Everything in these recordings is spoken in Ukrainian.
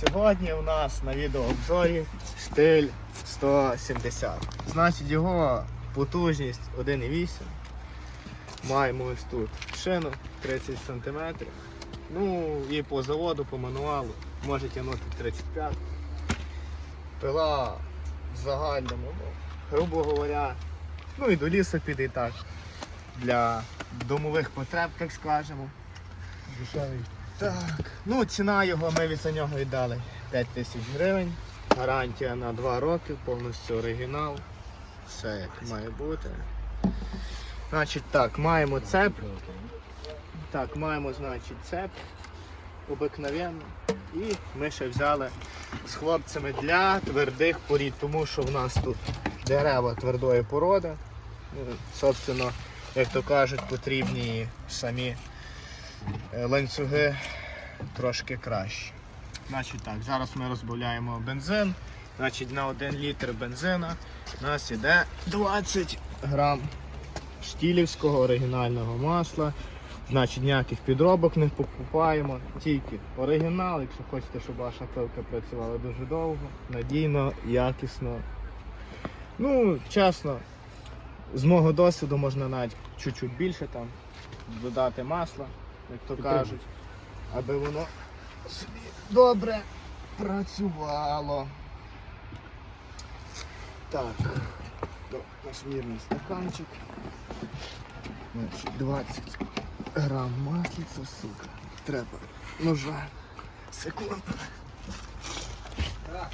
Сьогодні у нас на відеообзорі штиль 170. Значить його потужність 1,8. Маємо ось тут шину 30 см. Ну і по заводу, по мануалу може тягнути 35. Пила в загальному, ну, грубо говоря, ну і до лісу піде так. Для домових потреб, так скажемо. Дешевий. Так, ну ціна його, ми від за нього і дали 5 тисяч гривень. Гарантія на 2 роки, повністю оригінал. Все як має бути. Значить так, маємо цеп. Так, маємо, значить, цеп обикновенно. І ми ще взяли з хлопцями для твердих порід, тому що в нас тут дерева твердої породи. Ну, собственно, як то кажуть, потрібні самі ланцюги трошки краще. Значить так, зараз ми розбавляємо бензин. Значить, на 1 літр бензина у нас іде 20 грам штілівського оригінального масла. Значить, ніяких підробок не покупаємо, тільки оригінал, якщо хочете, щоб ваша пилка працювала дуже довго, надійно, якісно. Ну, чесно, з мого досвіду можна навіть чуть-чуть більше там додати масла, як то кажуть, аби воно собі добре працювало. Так, наш мірний стаканчик. Значить, 20 грам маслиця, сука. Треба ножа. Секунду. Так,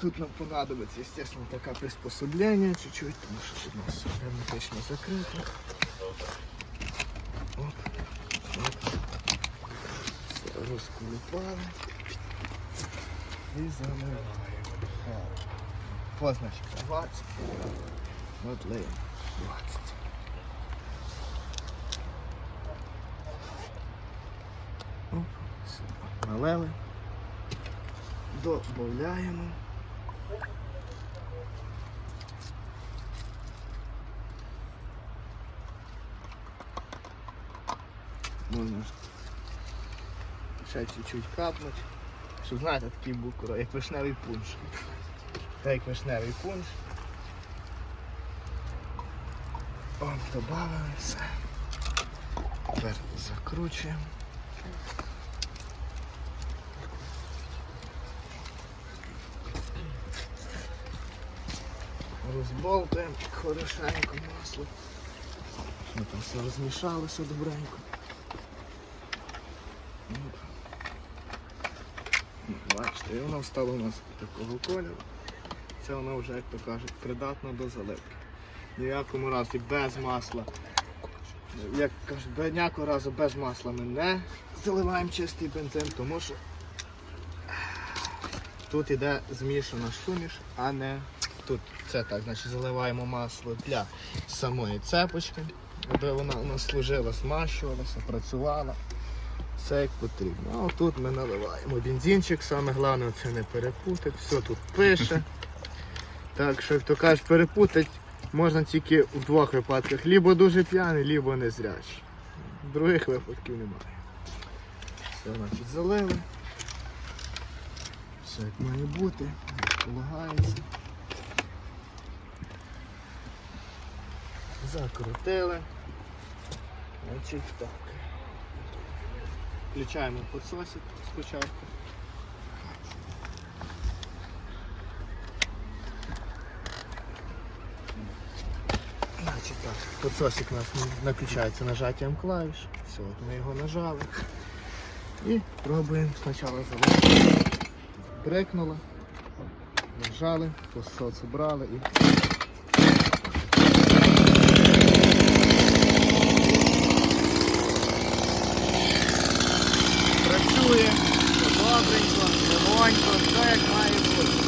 тут нам понадобится, естественно, такое приспособление чуть-чуть, потому что тут у нас герметично закрыто. Оп. Все, розколупали. І заливаємо. О, Позначка 20. От лиємо 20. Оп, все, налили. Додаємо. Можна ще чуть-чуть капнути. Щоб знаєте, такий був куро, як вишневий пунш. Так як вишневий пунш. О, добавили все. Тепер закручуємо. Розболтаємо хорошенько масло. Ми там все розмішалося добренько. Бачите, і воно стало у нас такого кольору. Це воно вже, як то кажуть, придатно до заливки. Ніякому разі без масла. Як кажуть, ніякого разу без масла ми не заливаємо чистий бензин, тому що тут іде змішана суміш, а не тут це так, значить заливаємо масло для самої цепочки, аби вона у нас служила, змащувалася, працювала. Все як потрібно. А отут ми наливаємо бензинчик, саме головне це не перепутати, все тут пише. Так що, як то кажуть, перепутати можна тільки в двох випадках. Лібо дуже п'яний, лібо незрячий. Других випадків немає. Все, значить, залили. Все як має бути, полагається. Закрутили. Значить так. Включаємо підсосик спочатку. Значить так, підсосик у нас наключається нажаттям клавіш. Все, от ми його нажали. І пробуємо спочатку залити. Брекнуло. Нажали, підсос убрали і працює добренько, тихонько, все як має бути.